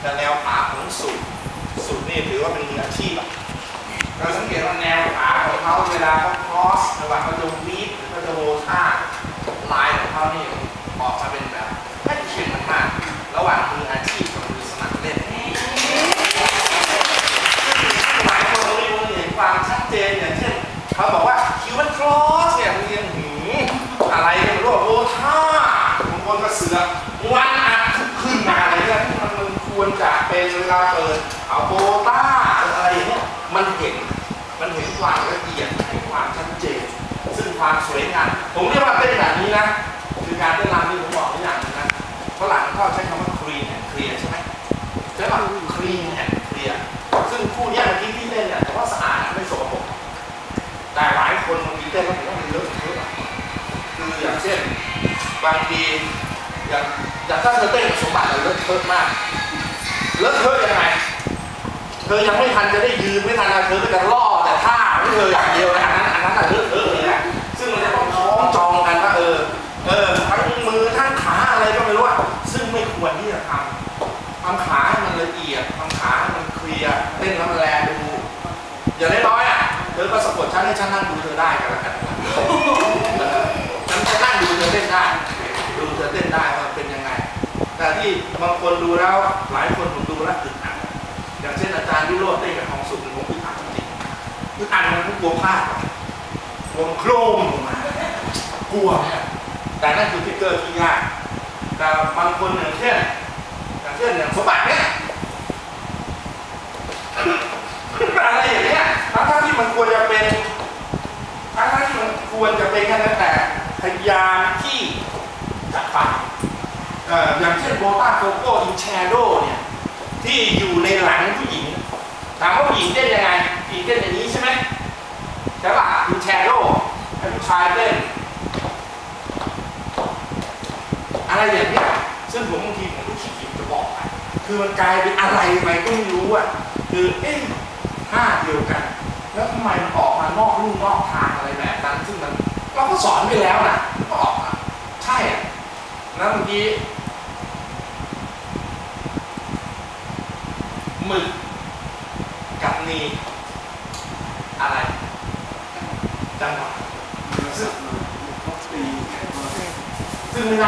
แต่แนวขาของสุดสุดนี่ถือว่าเป็นมืออาชีพอะเราสังเกตว่าแนวขาของเขาเวลาเขาคอสรือว่างเขาจะวีดหรือเขาจะโรท่าลายของเขานี่ออกมาเป็นแบบไม่เขียนมันมากๆระหว่างมืออาชีพกับมือสมัครเล่นหลายคนไม่รู้เห็นความชัดเจนอย่างเช่นเขาบอกว่าคิวมันคลอสเนี่ยเรียนหืมอะไรกันรู้ว่าโอ้ท่าบางคนก็เสือวัน เป็นเวลาเปิดเอาโบต้าอะไรอย่างเงี้ยมันเห็นมันเห็นความละเอียดเห็นความชัดเจน ซึ่งความสวยงามผมเรียกว่าเต้นแบบนี้นะคือการเต้นรำที่ผมบอกนี่อย่างหนึงนะฝรั่งเขาใช้คำว่า clean and clear ใช่ไหมใช่ป่ะ clean and clear ซึ่งคู่เนี้ยเมื่อกี้ที่เล่นเนี่ยแต่ว่าสะอาดไม่สกปรกแต่หลายคนบางทีเต้นแล้วผมว่ามันเลอะเทอะอะคืออย่างเช่นบางทีอย่างอย่างถ้าเธอเต้นกับสมบัติเลอะเทอะมาก เลอะเทอยังไง เธอยังไม่ทันจะได้ยืนไม่ทันอะเธอก็จะล่อแต่ท่าไม่เธออย่างเดียวนะอันนั้นอันนั้นอะเลอเทอเลยนะซึ่งมันจะต้องคล้องจองกันว่าเออเออทั้งมือทั้งขาอะไรก็ไม่รู้อะซึ่งไม่ควรที่จะทำทำขาให้มันละเอียดทำขาให้มันเคลียร์เต้นแล้วมันแลดูอย่างน้อยๆอะเธอก็สะกดฉันให้ฉันนั่งดูเธอได้กันแล้วกันเออฉันจะนั่งดูเธอเต้นได้ดูเธอเต้นได้ว่าเป็นยังไง แต่ที่บางคนดูแล้วหลายคน กลัวพลาดกลัวโครมลงมากลัวเนี่ยแต่นั่นคือฟิกเกอร์ที่ยากแต่บางคนอย่างเช่นอย่างเช่นอย่างสมบัติเนี่ยอะไรอย่างเงี้ยทั้งที่มันควรจะเป็นทั้งที่มันควรจะเป็นแค่นั้นแต่พยายามที่จะฟังเอ่ออย่างเช่นโบต้าโกโก้อินแชโดเนี่ยที่อยู่ในหลังผู้หญิงถามว่าผู้หญิงเต้นยังไงผู้หญิงเต้นอย่างนี้ใช่ไหมใช่ป่ะอินแชโดให้ผู้ ชายเต้นอะไรอย่างเงี้ยซึ่งผมบางทีผมก็ขี้เกียจจะบอกอะคือมันกลายเป็นอะไรไปก็ไม่รู้อะคือเอ๊ะห้าเดียวกัน แล้วทำไมมันออกมานอกลู่นอกทางอะไรแบบนั้น ซึ่งมันเราก็สอนไปแล้วนะก็ออกมาใช่อะแล้วเมื่อกี้หมึกกับนีอะไรจังหวะ ซึ่ง